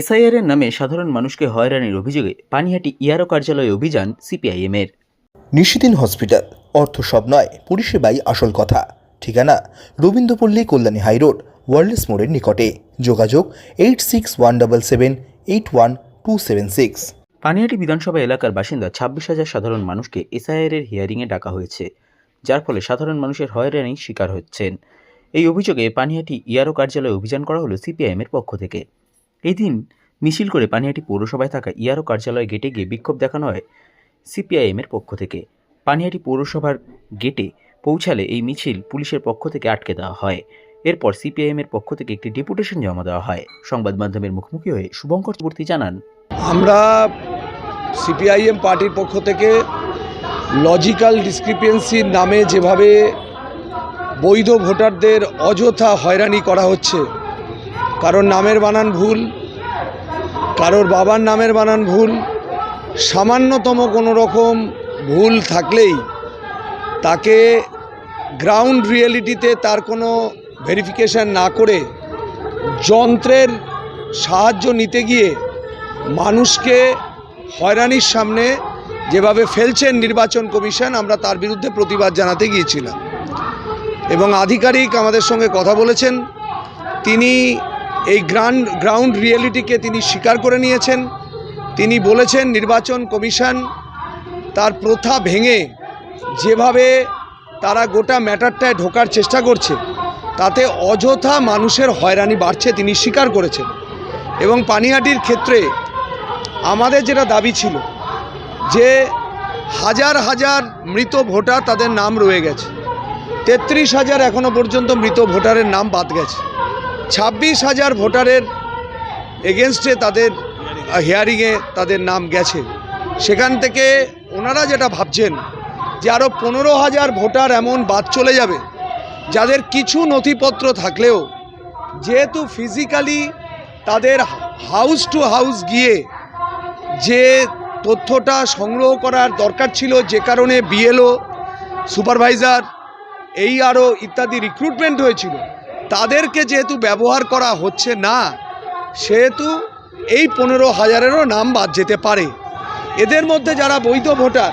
SIR এর নামে সাধারণ মানুষকে হয়রানির অভিযোগে পানিহাটি ইয়ারও কার্যালয়ে অভিযান সিপিআইএমের। নিশিদিন হসপিটাল অর্থ সব নয় পরিষেবাই আসল কথা। ঠিকানা রবীন্দ্রপল্লী কল্যাণী হাইরোড ওয়ার্ল্ডস মোড়ের নিকটে। যোগাযোগ eight six one double seven eight one two seven six. Panihati বিধানসভা এলাকার বাসিন্দা ছাব্বিশ হাজার সাধারণ মানুষকে এসআইআর এর হিয়ারিংয়ে ডাকা হয়েছে যার ফলে সাধারণ মানুষের হয়রানির শিকার হচ্ছেন। এই অভিযোগে পানিহাটি ইয়ারও কার্যালয়ে অভিযান করা হলো সিপিআইএমের পক্ষ থেকে। এই দিন মিছিল করে পানিহাটি পৌরসভায় থাকা ইয়ারও কার্যালয় গেটে গিয়ে বিক্ষোভ দেখানো হয় সিপিআইএমের পক্ষ থেকে। পানিহাটি পৌরসভার গেটে পৌঁছালে এই মিছিল পুলিশের পক্ষ থেকে আটকে দেওয়া হয়। এরপর সিপিআইএমের পক্ষ থেকে একটি ডেপুটেশন জমা দেওয়া হয়। সংবাদ মাধ্যমের মুখোমুখি হয়ে শুভঙ্কর চক্রবর্তী জানান, আমরা সিপিআইএম পার্টির পক্ষ থেকে লজিক্যাল ডিসক্রিপেন্সির নামে যেভাবে বৈধ ভোটারদের অযথা হয়রানি করা হচ্ছে কারোর নামের বানান ভুল, কারোর বাবার নামের বানান ভুল, সামান্যতম কোনো রকম ভুল থাকলেই তাকে গ্রাউন্ড রিয়েলিটিতে তার কোনো ভেরিফিকেশান না করে যন্ত্রের সাহায্য নিতে গিয়ে মানুষকে হয়রানির সামনে যেভাবে ফেলছেন নির্বাচন কমিশন, আমরা তার বিরুদ্ধে প্রতিবাদ জানাতে গিয়েছিলাম। এবং আধিকারিক আমাদের সঙ্গে কথা বলেছেন। তিনি এই গ্রান্ড গ্রাউন্ড রিয়েলিটিকে তিনি স্বীকার করে নিয়েছেন। তিনি বলেছেন, নির্বাচন কমিশন তার প্রথা ভেঙে যেভাবে তারা গোটা ম্যাটারটায় ঢোকার চেষ্টা করছে, তাতে অযথা মানুষের হয়রানি বাড়ছে তিনি স্বীকার করেছেন। এবং পানিহাটির ক্ষেত্রে আমাদের যেটা দাবি ছিল, যে হাজার হাজার মৃত ভোটার তাদের নাম রয়ে গেছে। তেত্রিশ হাজার এখনও পর্যন্ত মৃত ভোটারের নাম বাদ গেছে। ছাব্বিশ হাজার ভোটারের এগেনস্টে তাদের হিয়ারিংয়ে তাদের নাম গেছে। সেখান থেকে ওনারা যেটা ভাবছেন, যে আরও পনেরো হাজার ভোটার এমন বাদ চলে যাবে, যাদের কিছু নথিপত্র থাকলেও, যেহেতু ফিজিক্যালি তাদের হাউস টু হাউস গিয়ে যে তথ্যটা সংগ্রহ করার দরকার ছিল, যে কারণে বিএলও সুপারভাইজার এই আরও ইত্যাদি রিক্রুটমেন্ট হয়েছিল তাদেরকে যেহেতু ব্যবহার করা হচ্ছে না, সেহেতু এই পনেরো হাজারেরও নাম বাদ যেতে পারে। এদের মধ্যে যারা বৈধ ভোটার,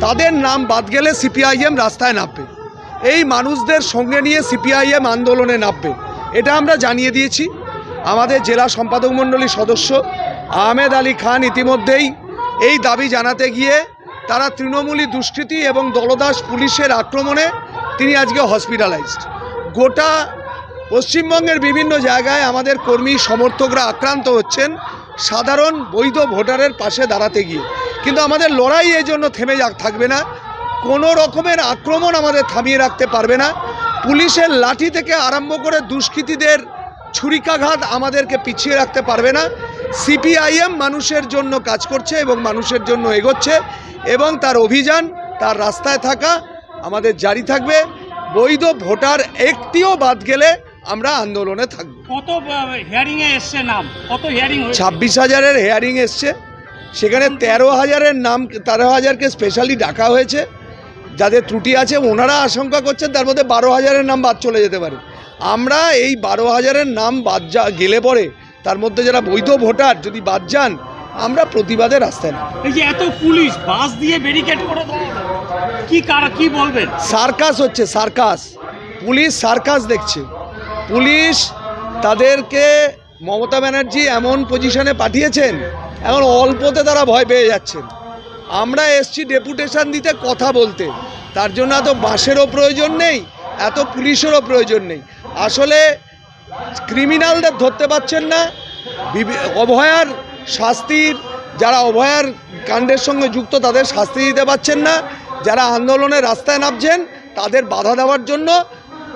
তাদের নাম বাদ গেলে সিপিআইএম রাস্তায় নামবে। এই মানুষদের সঙ্গে নিয়ে সিপিআইএম আন্দোলনে নামবে। এটা আমরা জানিয়ে দিয়েছি। আমাদের জেলা সম্পাদক মণ্ডলীর সদস্য আহমেদ আলী খান ইতিমধ্যেই এই দাবি জানাতে গিয়ে তারা তৃণমূলী দুষ্কৃতি এবং দলদাস পুলিশের আক্রমণে তিনি আজকে হসপিটালাইজড। গোটা পশ্চিমবঙ্গের বিভিন্ন জায়গায় আমাদের কর্মী সমর্থকরা আক্রান্ত হচ্ছেন, সাধারণ বৈধ ভোটারের পাশে দাঁড়াতে গিয়ে। কিন্তু আমাদের লড়াই এই জন্য থেমে যাক, থাকবে না। কোনো রকমের আক্রমণ আমাদের থামিয়ে রাখতে পারবে না। পুলিশের লাঠি থেকে আরম্ভ করে দুষ্কৃতীদের ছুরিকাঘাত আমাদেরকে পিছিয়ে রাখতে পারবে না। সিপিআইএম মানুষের জন্য কাজ করছে এবং মানুষের জন্য এগোচ্ছে এবং তার অভিযান, তার রাস্তায় থাকা আমাদের জারি থাকবে। বৈধ ভোটার একটিও বাদ গেলে আমরা আন্দোলনে থাকব। কত হিয়ারিং এ এসছে নাম? কত হিয়ারিং ছাব্বিশ হাজারের হেয়ারিং এসছে। সেখানে তেরো হাজারের নাম তেরো হাজারকে স্পেশালি ডাকা হয়েছে। যাদের ত্রুটি আছে ওনারা আশঙ্কা করছেন তার মধ্যে বারো হাজারের নাম বাদ চলে যেতে পারে। আমরা এই বারো হাজারের নাম বাদ যা গেলে পরে তার মধ্যে যারা বৈধ ভোটার যদি বাদ যান আমরা প্রতিবাদে রাস্তায় নাম এই যে এত পুলিশ বাস দিয়ে ব্যারিকেড করে কি কারা কি বলবেন? সার্কাস হচ্ছে সার্কাস। পুলিশ সার্কাস দেখছে। পুলিশ তাদেরকে মমতা ব্যানার্জি এমন পজিশনে পাঠিয়েছেন, এখন অল্পতে তারা ভয় পেয়ে যাচ্ছেন। আমরা এসছি ডেপুটেশন দিতে কথা বলতে। তার জন্য এত বাসেরও প্রয়োজন নেই, এত পুলিশেরও প্রয়োজন নেই। আসলে ক্রিমিনালদের ধরতে পারছেন না। অভয়ার শাস্তির, যারা অভয়ার কাণ্ডের সঙ্গে যুক্ত, তাদের শাস্তি দিতে পারছেন না। যারা আন্দোলনে রাস্তায় নামছেন, তাদের বাধা দেওয়ার জন্য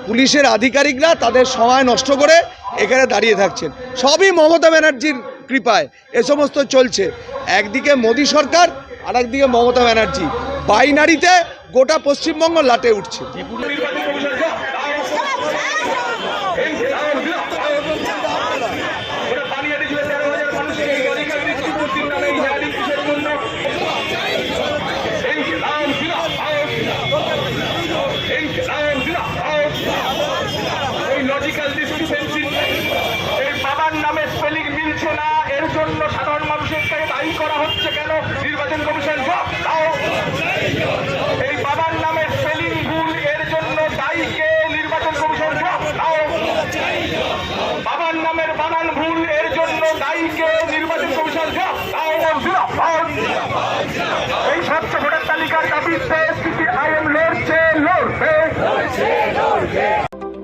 পুলিশের আধিকারিকরা তাদের সময় নষ্ট করে এখানে দাঁড়িয়ে থাকছেন। সবই মমতা ব্যানার্জির কৃপায়। এ সমস্ত চলছে। একদিকে মোদী সরকার আর একদিকে মমতা ব্যানার্জি। বাইনারিতে গোটা পশ্চিমবঙ্গ লাটে উঠছে। দায়ী করা হচ্ছে কেন? নির্বাচন কমিশন এই বাবার নামের স্পেলিং ভুল, এর জন্য দায়ী কে? নির্বাচন কমিশন বাবার নামের বানান ভুল, এর জন্য দায়ী কে? নির্বাচন কমিশন এই স্বচ্ছ ভোটার তালিকার দাবিতে সিপিআইএম লড়ছে, লড়বে।